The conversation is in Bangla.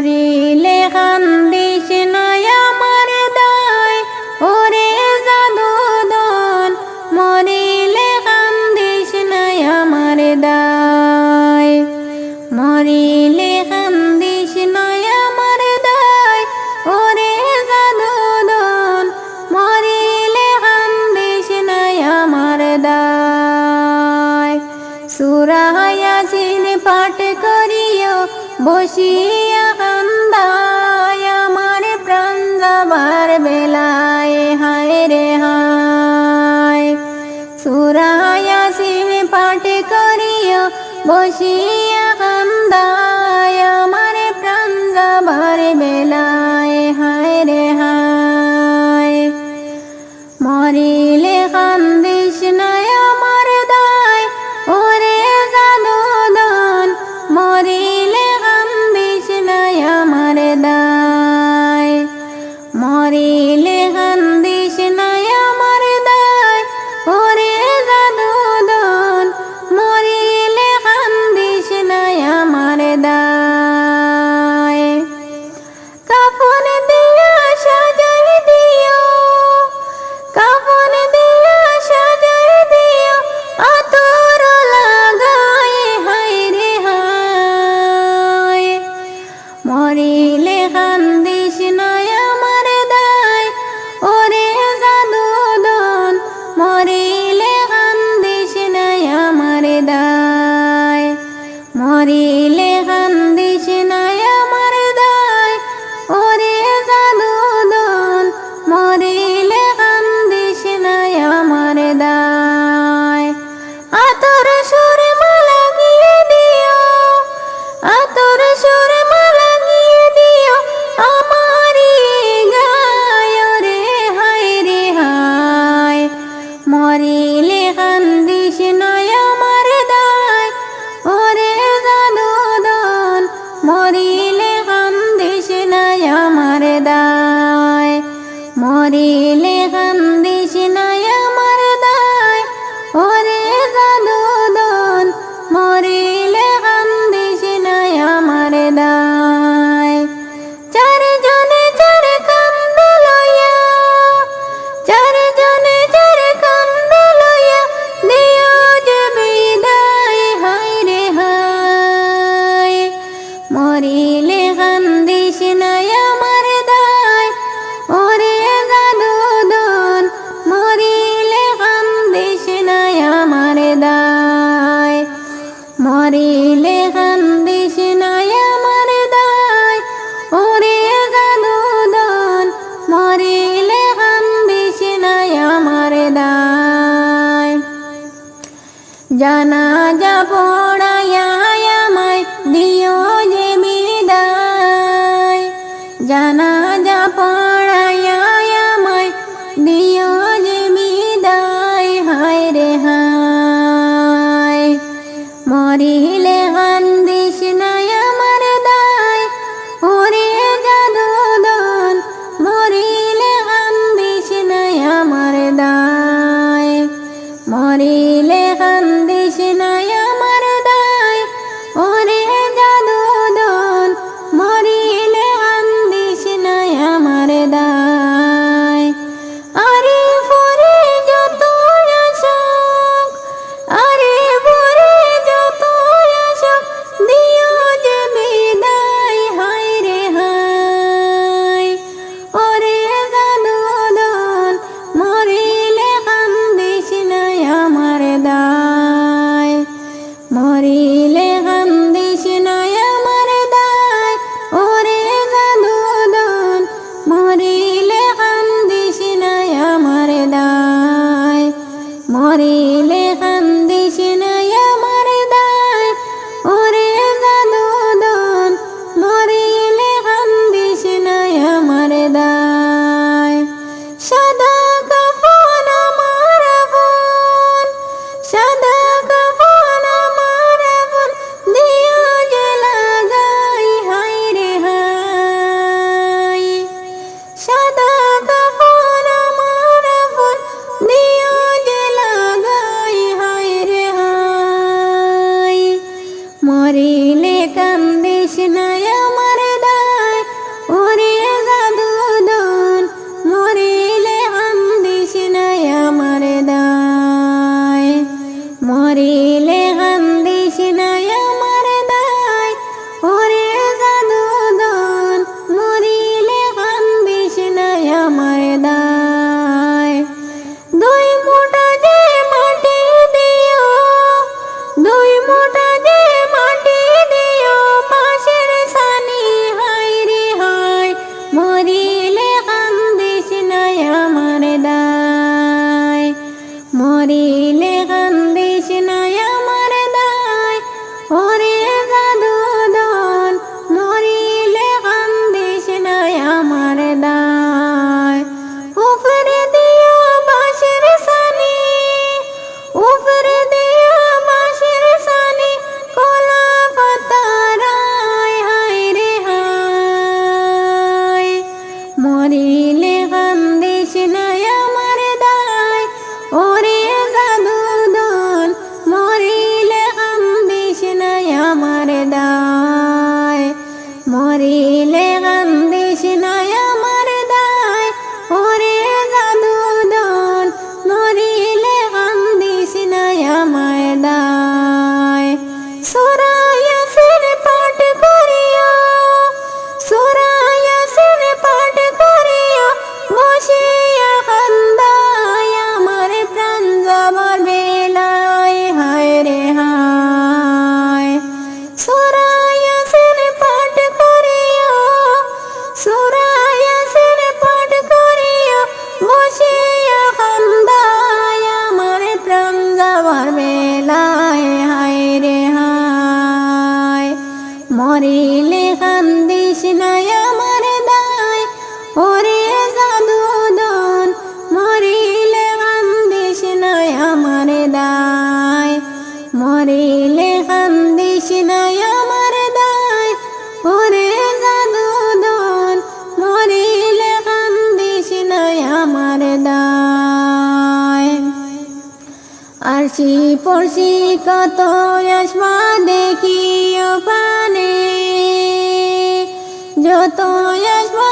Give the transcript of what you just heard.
করিলে কান্দিস নয়া দয়, ওরে জাদুদন মরিলে কান্দিস নয়া দয়, মরিলে কান্দিস নয়া দয়, ওরে জাদুদন মরিলে কান্দিস নয়া দয়। পাঠ করিও, বসিয়ে 我心。জানাজা পড়ায় আমায় দিও যে বিদায়। জানাজা পড়া الذين আরশি পড়শি কত আসমা দেখি পানে। যত আসমা